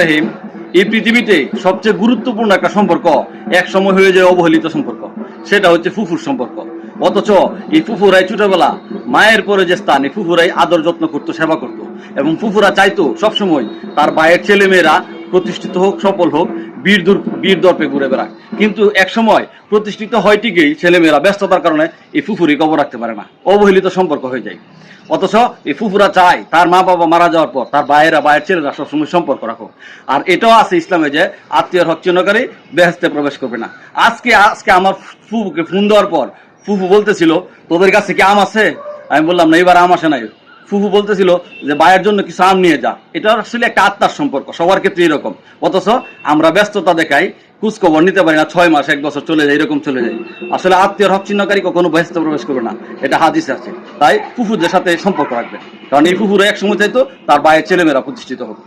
রহিম। এই পৃথিবীতে সবচেয়ে গুরুত্বপূর্ণ একটা সম্পর্ক এক সময় হয়ে যায় অবহেলিত সম্পর্ক। সেটা হচ্ছে ফুফুর সম্পর্ক। অথচ এই ফুফুরাই ছোটবেলা মায়ের পরে যে স্থান, এই ফুফুরাই আদর যত্ন করতো, সেবা করতো। এবং ফুফুরা চাইতো সবসময় তার বায়ের ছেলে মেয়েরা প্রতিষ্ঠিত হোক, সফল হোক বীর বীর দর্পে ঘুরে বেড়াক কিন্তু এক সময় প্রতিষ্ঠিত হয় ঠিকই ছেলেমেয়েরা ব্যস্ততার কারণে এই ফুফুরি কবর রাখতে পারে না। অবহেলিত সম্পর্ক হয়ে যায়। অথচ এই ফুফুরা চায় তার মা বাবা মারা যাওয়ার পর তার ভাইয়েরা, ভাইয়ের ছেলেরা সবসময় সম্পর্ক রাখো আর এটাও আছে ইসলামে যে আত্মীয় হক চিহ্নকারী বেহেস্তে প্রবেশ করবে না। আজকে আজকে আমার ফুফুকে ফোন দেওয়ার পর ফুফু বলতেছিল, তোদের কাছে কি আম আছে? আমি বললাম, না, এবার আম আসে নাই। ফুফু বলতেছিল যে, ভাইয়ের জন্য কিছু আম নিয়ে যা। এটা আসলে একটা আত্মার সম্পর্ক, সবার ক্ষেত্রে এরকম। অথচ আমরা ব্যস্ততা দেখাই, খোঁজখবর নিতে পারি না, ছয় মাস, এক বছর চলে যায়, এরকম চলে যায়। আসলে আত্মীয় হক চিহ্নকারী কখনো ব্যস্ত প্রবেশ করবে না, এটা হাদিস আছে। তাই ফুফুদের সাথে সম্পর্ক রাখবে। কারণ এই ফুফুরা এক সময় চাইতো তার ভাইয়ের ছেলেমেয়েরা প্রতিষ্ঠিত হোক।